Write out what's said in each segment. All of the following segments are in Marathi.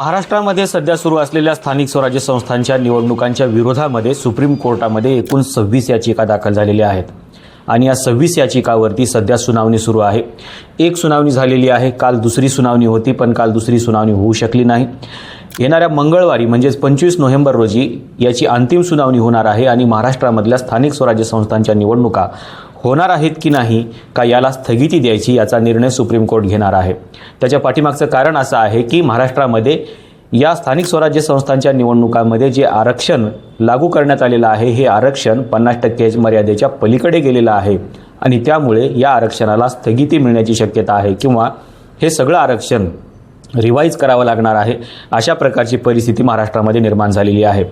महाराष्ट्रामध्ये सध्या सुरू असलेल्या स्थानिक स्वराज्य संस्थांच्या निवडणुकांच्या विरोधामध्ये सुप्रीम कोर्टामध्ये एकूण सव्वीस याचिका दाखल झालेल्या आहेत. आणि या सव्वीस याचिकावरती सध्या सुनावणी सुरू आहे. एक सुनावणी झालेली आहे. काल दुसरी सुनावणी होती पण काल दुसरी सुनावणी होऊ शकली नाही. येणाऱ्या मंगळवारी म्हणजेच पंचवीस नोव्हेंबर रोजी याची अंतिम सुनावणी होणार आहे आणि महाराष्ट्रामधल्या स्थानिक स्वराज्य संस्थांच्या निवडणुका होणार आहेत की नाही का याला स्थगिती द्यायची याचा निर्णय सुप्रीम कोर्ट घेणार आहे. त्याच्या पाठीमागचं कारण असं आहे की महाराष्ट्रामध्ये या स्थानिक स्वराज्य संस्थांच्या निवडणुकांमध्ये जे आरक्षण लागू करण्यात आलेलं आहे हे आरक्षण पन्नास टक्के मर्यादेच्या पलीकडे गेलेलं आहे आणि त्यामुळे या आरक्षणाला स्थगिती मिळण्याची शक्यता आहे किंवा हे सगळं आरक्षण रिवाईज करावं लागणार आहे अशा प्रकारची परिस्थिती महाराष्ट्रामध्ये निर्माण झालेली आहे.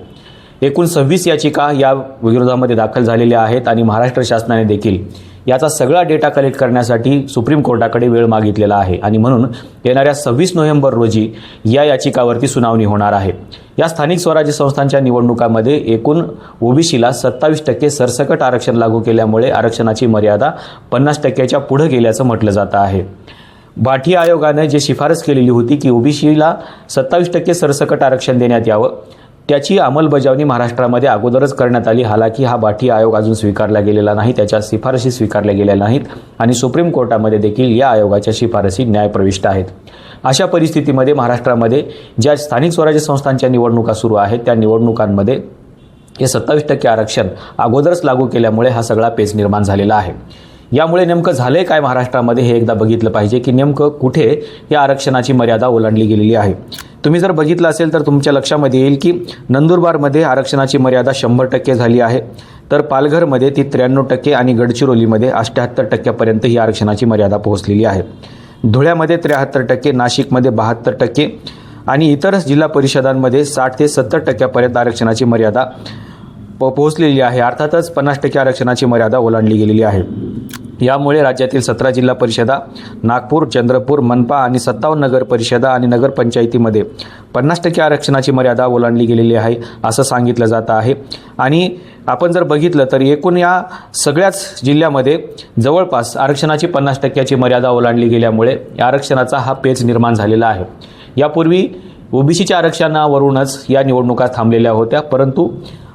एकूण सव्वीस याचिका या विरोधामध्ये दाखल झालेल्या आहेत आणि महाराष्ट्र शासनाने देखील याचा सगळा डेटा कलेक्ट करण्यासाठी सुप्रीम कोर्टाकडे वेळ मागितलेला आहे. आणि म्हणून येणाऱ्या सव्वीस नोव्हेंबर रोजी या याचिकावरती सुनावणी होणार आहे. या स्थानिक स्वराज्य संस्थांच्या निवडणुकामध्ये एकूण ओबीसीला सत्तावीस टक्के सरसकट आरक्षण लागू केल्यामुळे आरक्षणाची मर्यादा पन्नास टक्क्याच्या पुढे गेल्याचं म्हटलं जातं आहे. भाटी आयोगाने जे शिफारस केलेली होती की ओबीसीला सत्तावीस टक्के सरसकट आरक्षण देण्यात यावं त्याची अंमलबजावणी महाराष्ट्रामध्ये अगोदरच करण्यात आली. हालाकी हा बाठी आयोग अजून स्वीकारला गेलेला नाही त्याच्या शिफारशी स्वीकारल्या गेलेल्या नाहीत आणि सुप्रीम कोर्टामध्ये देखील या आयोगाच्या शिफारसी न्यायप्रविष्ट आहेत. अशा परिस्थितीमध्ये महाराष्ट्रामध्ये ज्या स्थानिक स्वराज्य संस्थांच्या निवडणुका सुरू आहेत त्या निवडणुकांमध्ये हे सत्तावीस टक्के आरक्षण अगोदरच लागू केल्यामुळे हा सगळा पेच निर्माण झालेला आहे. यामुळे नेमकं झालंय काय महाराष्ट्रामध्ये हे एकदा बघितलं पाहिजे की नेमकं कुठे या आरक्षणाची मर्यादा ओलांडली गेलेली आहे? तुम्ही जर बघितलं असेल तर तुमच्या लक्षामध्ये येईल की नंदुरबारमध्ये आरक्षणाची मर्यादा शंभर टक्के झाली आहे. तर पालघरमध्ये ती त्र्याण्णव टक्के आणि गडचिरोलीमध्ये अठ्ठ्याहत्तर टक्क्यापर्यंत ही आरक्षणाची मर्यादा पोहोचलेली आहे. धुळ्यामध्ये त्र्याहत्तर टक्के नाशिकमध्ये बहात्तर टक्के आणि इतर जिल्हा परिषदांमध्ये साठ ते सत्तर टक्क्यापर्यंत आरक्षणाची मर्यादा प पोहोचलेली आहे. अर्थातच पन्नास टक्के आरक्षणाची मर्यादा ओलांडली गेलेली आहे. यामुळे राज्यातील सतरा जिल्हा परिषदा नागपूर चंद्रपूर मनपा आणि सत्तावन्न नगर परिषदा आणि नगरपंचायतीमध्ये पन्नास टक्के आरक्षणाची मर्यादा ओलांडली गेलेली आहे असं सांगितलं जात आहे. आणि आपण जर बघितलं तर एकूण या सगळ्याच जिल्ह्यामध्ये जवळपास आरक्षणाची पन्नास टक्क्याची मर्यादा ओलांडली गेल्यामुळे या आरक्षणाचा हा पेच निर्माण झालेला आहे. यापूर्वी ओबीसीच्या आरक्षणावरूनच या निवडणुका थांबलेल्या होत्या परंतु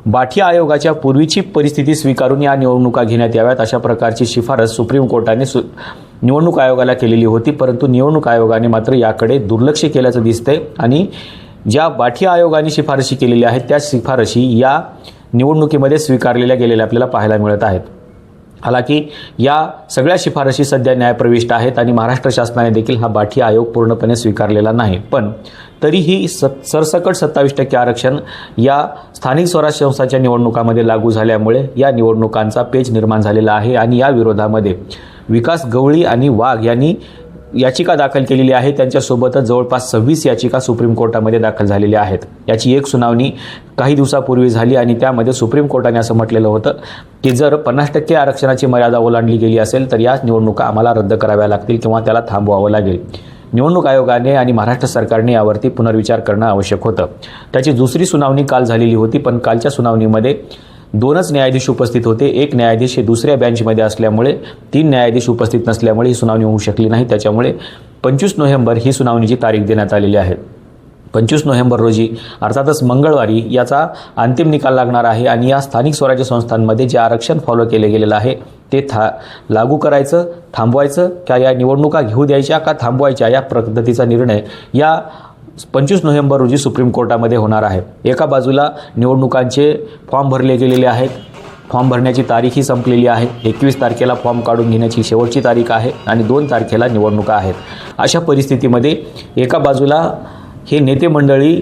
बाठी आयोगाच्या पूर्वीची परिस्थिती स्वीकारून या निवडणुका घेण्यात याव्यात अशा प्रकारची शिफारस सुप्रीम कोर्टाने सु निवडणूक आयोगाला केलेली होती परंतु निवडणूक आयोगाने मात्र याकडे दुर्लक्ष केल्याचं दिसतंय आणि ज्या बाठी आयोगाने शिफारशी केलेल्या आहेत त्या शिफारशी या निवडणुकीमध्ये स्वीकारलेल्या गेलेल्या आपल्याला पाहायला मिळत आहेत. हालाकी या सगळ्या शिफारशी सध्या न्यायप्रविष्ट आहेत आणि महाराष्ट्र शासनाने देखील हा बाठी आयोग पूर्णपणे स्वीकारलेला नाही. पण तरीही स सरसकट सत्तावीस टक्के आरक्षण या स्थानिक स्वराज्य संस्थांच्या निवडणुकामध्ये लागू झाल्यामुळे या निवडणुकांचा पेच निर्माण झालेला आहे आणि या विरोधामध्ये विकास गवळी आणि वाघ यांनी याचिका दाखल केलेली आहे. त्यांच्यासोबतच जवळपास सव्वीस याचिका सुप्रीम कोर्टामध्ये दाखल झालेल्या आहेत. याची एक सुनावणी काही दिवसापूर्वी झाली आणि त्यामध्ये सुप्रीम कोर्टाने असं म्हटलेलं होतं की जर पन्नास टक्के आरक्षणाची मर्यादा ओलांडली गेली असेल तर या निवडणुका आम्हाला रद्द कराव्या लागतील किंवा त्याला थांबवावं लागेल. निवडणूक आयोगाने आणि महाराष्ट्र सरकारने यावरती पुनर्विचार करणं आवश्यक होतं. त्याची दुसरी सुनावणी काल झालेली होती पण कालच्या सुनावणीमध्ये दोनच न्यायाधीश उपस्थित होते. एक न्यायाधीश हे दुसऱ्या बेंचमध्ये असल्यामुळे तीन न्यायाधीश उपस्थित नसल्यामुळे ही सुनावणी होऊ शकली नाही. त्याच्यामुळे पंचवीस नोव्हेंबर ही सुनावणीची तारीख देण्यात आलेली आहे. पंचवीस नोव्हेंबर रोजी अर्थातच मंगळवारी याचा अंतिम निकाल लागणार आहे आणि या स्थानिक स्वराज्य संस्थांमध्ये जे आरक्षण फॉलो केले गेलेलं आहे ते था लागू करायचं थांबवायचं का या निवडणुका घेऊ द्यायच्या का थांबवायच्या या पद्धतीचा निर्णय या पंचवीस नोव्हेंबर रोजी सुप्रीम कोर्टामध्ये होणार आहे. एका बाजूला निवडणुकांचे फॉर्म भरले गेलेले आहेत फॉर्म भरण्याची तारीखही संपलेली आहे एकवीस तारखेला फॉर्म काढून घेण्याची शेवटची तारीख आहे आणि दोन तारखेला निवडणुका आहेत. अशा परिस्थितीमध्ये एका बाजूला हे नेते मंडळी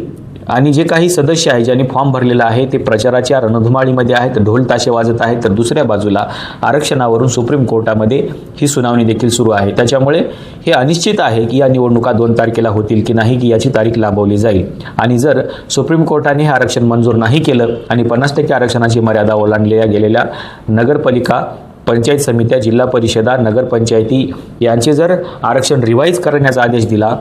आणि जे काही सदस्य आहे ज्यांनी फॉर्म भरलेला आहे ते प्रचाराच्या रणधुमाळीमध्ये आहेत ढोल ताशे वाजत आहेत तर दुसऱ्या बाजूला आरक्षणावरून सुप्रीम कोर्टामध्ये ही सुनावणी देखील सुरू आहे. त्याच्यामुळे हे अनिश्चित आहे की या निवडणुका दोन तारखेला होतील की नाही की याची तारीख लांबवली जाईल. आणि जर सुप्रीम कोर्टाने हे आरक्षण मंजूर नाही केलं आणि पन्नास टक्के आरक्षणाची मर्यादा ओलांडलेल्या गेलेल्या नगरपालिका पंचायत समित्या जिल्हा परिषदा नगरपंचायती यांचे जर आरक्षण रिवाईज करण्याचा आदेश दिला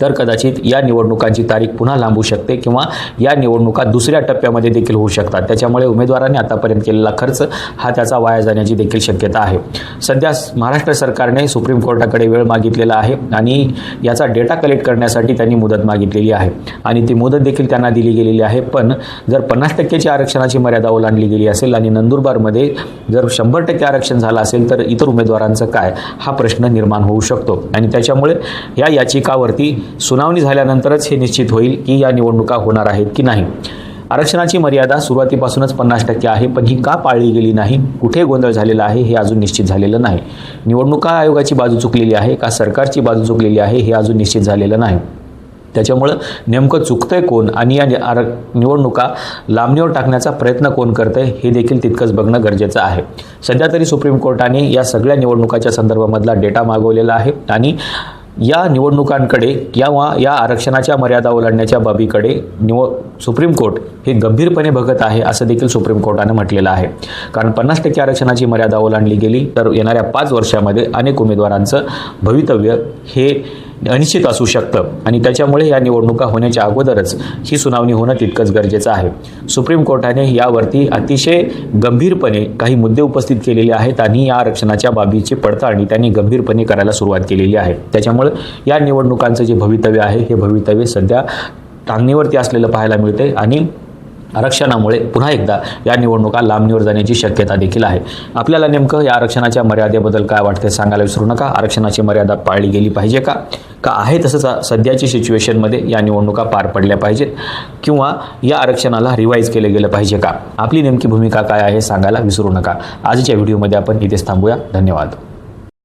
तर कदाचित या निवडणुकांची तारीख पुन्हा लांबू शकते किंवा या निवडणुका दुसऱ्या टप्प्यामध्ये देखील होऊ शकतात. त्याच्यामुळे उमेदवारांनी आतापर्यंत केलेला खर्च हा त्याचा वाया जाण्याची देखील शक्यता आहे. सध्या महाराष्ट्र सरकारने सुप्रीम कोर्टाकडे वेळ मागितलेला आहे आणि याचा डेटा कलेक्ट करण्यासाठी त्यांनी मुदत मागितलेली आहे आणि ती मुदत देखील त्यांना दिली गेलेली आहे. पण जर पन्नास टक्क्याची आरक्षणाची मर्यादा ओलांडली गेली असेल आणि नंदुरबारमध्ये जर शंभर टक्के आरक्षण झालं असेल तर इतर उमेदवारांचं काय? हा प्रश्न निर्माण होऊ शकतो. आणि त्याच्यामुळे या याचिकावरती सुनावणी झाल्यानंतरच हे निश्चित होईल की या निवडणुका होणार आहेत की नाही. आरक्षणाची मर्यादा सुरुवातीपासूनच पन्नास टक्के आहे पण ही का पाळली गेली नाही? कुठे गोंधळ झालेला आहे हे अजून निश्चित झालेलं नाही. निवडणुका आयोगाची बाजू चुकलेली आहे का सरकारची बाजू चुकलेली आहे हे अजून निश्चित झालेलं नाही. त्याच्यामुळं नेमकं चुकतंय कोण आणि या आर निवडणुका लांबणीवर टाकण्याचा प्रयत्न कोण करतंय हे देखील तितकंच बघणं गरजेचं आहे. सध्या तरी सुप्रीम कोर्टाने या सगळ्या निवडणुकाच्या संदर्भामधला डेटा मागवलेला आहे आणि या निवडणुकांकडे किंवा या आरक्षणाच्या मर्यादा ओलांडण्याच्या बाबीकडे निव सुप्रीम कोर्ट हे गंभीरपणे बघत आहे असं देखील सुप्रीम कोर्टाने म्हटलेलं आहे. कारण पन्नास टक्के आरक्षणाची मर्यादा ओलांडली गेली तर येणाऱ्या पाच वर्षामध्ये अनेक उमेदवारांचं भवितव्य हे अनिश्चित असू शकतं. आणि त्याच्यामुळे या निवडणुका होण्याच्या अगोदरच ही सुनावणी होणं तितकंच गरजेचं आहे. सुप्रीम कोर्टाने यावरती अतिशय गंभीरपणे काही मुद्दे उपस्थित केलेले आहेत आणि या आरक्षणाच्या बाबीची पडताळणी त्यांनी गंभीरपणे करायला सुरुवात केलेली आहे. त्याच्यामुळे या निवडणुकांचं जे भवितव्य आहे हे भवितव्य सध्या टांगणीवरती असलेलं पाहायला मिळते आणि आरक्षणामुळे पुन्हा एकदा या निवडणुका लांबणीवर जाण्याची शक्यता देखील आहे. आपल्याला नेमकं या आरक्षणाच्या मर्यादेबद्दल काय वाटते सांगायला विसरू नका. आरक्षणाची मर्यादा पाळली गेली पाहिजे का? का आहे तसंच सध्याची सिच्युएशनमध्ये या निवडणुका पार पडल्या पाहिजेत? किंवा या आरक्षणाला रिवाईज केलं गेलं पाहिजे का? आपली नेमकी भूमिका काय आहे सांगायला विसरू नका. आजच्या व्हिडिओमध्ये आपण इथेच थांबूया. धन्यवाद.